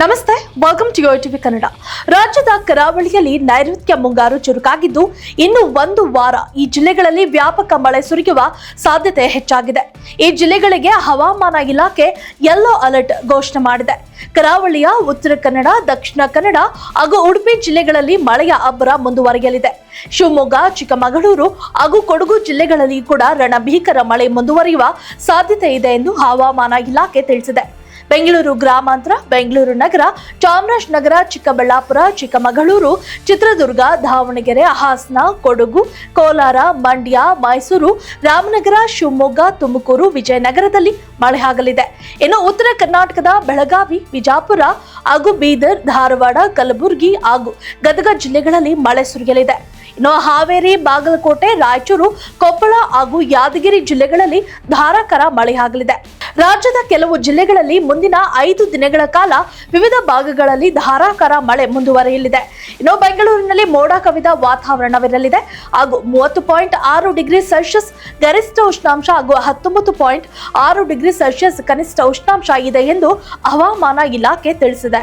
ನಮಸ್ತೆ welcome to TV Kannada. ರಾಜ್ಯದ ಕರಾವಳಿಯಲ್ಲಿ ನೈಋತ್ಯ ಮುಂಗಾರು ಚುರುಕಾಗಿದ್ದು, ಇನ್ನು ಒಂದು ವಾರ ಈ ಜಿಲ್ಲೆಗಳಲ್ಲಿ ವ್ಯಾಪಕ ಮಳೆ ಸುರಿಯುವ ಸಾಧ್ಯತೆ ಹೆಚ್ಚಾಗಿದೆ. ಈ ಜಿಲ್ಲೆಗಳಿಗೆ ಹವಾಮಾನ ಇಲಾಖೆ ಯೆಲ್ಲೋ ಅಲರ್ಟ್ ಘೋಷಣೆ ಮಾಡಿದೆ. ಕರಾವಳಿಯ ಉತ್ತರ ಕನ್ನಡ, ದಕ್ಷಿಣ ಕನ್ನಡ ಹಾಗೂ ಉಡುಪಿ ಜಿಲ್ಲೆಗಳಲ್ಲಿ ಮಳೆಯ ಅಬ್ಬರ ಮುಂದುವರಿಯಲಿದೆ. ಶಿವಮೊಗ್ಗ, ಚಿಕ್ಕಮಗಳೂರು ಹಾಗೂ ಕೊಡಗು ಜಿಲ್ಲೆಗಳಲ್ಲಿ ಕೂಡ ರಣಭೀಕರ ಮಳೆ ಮುಂದುವರಿಯುವ ಸಾಧ್ಯತೆ ಇದೆ ಎಂದು ಹವಾಮಾನ ಇಲಾಖೆ ತಿಳಿಸಿದೆ. ಬೆಂಗಳೂರು ಗ್ರಾಮಾಂತರ, ಬೆಂಗಳೂರು ನಗರ ಚಾಮರಾಜನಗರ ಚಿಕ್ಕಬಳ್ಳಾಪುರ, ಚಿಕ್ಕಮಗಳೂರು, ಚಿತ್ರದುರ್ಗ, ದಾವಣಗೆರೆ, ಹಾಸನ, ಕೊಡಗು, ಕೋಲಾರ, ಮಂಡ್ಯ, ಮೈಸೂರು, ರಾಮನಗರ, ಶಿವಮೊಗ್ಗ, ತುಮಕೂರು, ವಿಜಯನಗರದಲ್ಲಿ ಮಳೆಯಾಗಲಿದೆ ಇನ್ನು ಉತ್ತರ ಕರ್ನಾಟಕದ ಬೆಳಗಾವಿ, ವಿಜಾಪುರ, ಹಾಗೂ ಬೀದರ್, ಧಾರವಾಡ, ಕಲಬುರಗಿ ಹಾಗೂ ಗದಗ ಜಿಲ್ಲೆಗಳಲ್ಲಿ ಮಳೆ ಸುರಿಯಲಿದೆ. ಇನ್ನು ಹಾವೇರಿ, ಬಾಗಲಕೋಟೆ, ರಾಯಚೂರು, ಕೊಪ್ಪಳ ಹಾಗೂ ಯಾದಗಿರಿ ಜಿಲ್ಲೆಗಳಲ್ಲಿ ಧಾರಾಕಾರ ಮಳೆಯಾಗಲಿದೆ ರಾಜ್ಯದ ಕೆಲವು ಜಿಲ್ಲೆಗಳಲ್ಲಿ ಮುಂದಿನ ಐದು ದಿನಗಳ ಕಾಲ ವಿವಿಧ ಭಾಗಗಳಲ್ಲಿ ಧಾರಾಕಾರ ಮಳೆ ಮುಂದುವರಿಯಲಿದೆ. ಇನ್ನು ಬೆಂಗಳೂರಿನಲ್ಲಿ ಮೋಡ ಕವಿದ ವಾತಾವರಣವಿರಲಿದೆ. ಹಾಗೂ ಮೂವತ್ತು ಪಾಯಿಂಟ್ ಆರು ಡಿಗ್ರಿ ಸೆಲ್ಸಿಯಸ್ ಗರಿಷ್ಠ ಉಷ್ಣಾಂಶ ಹಾಗೂ ಹತ್ತೊಂಬತ್ತು ಪಾಯಿಂಟ್ ಆರು ಡಿಗ್ರಿ ಸೆಲ್ಸಿಯಸ್ ಕನಿಷ್ಠ ಉಷ್ಣಾಂಶ ಇದೆ ಎಂದು ಹವಾಮಾನ ಇಲಾಖೆ ತಿಳಿಸಿದೆ.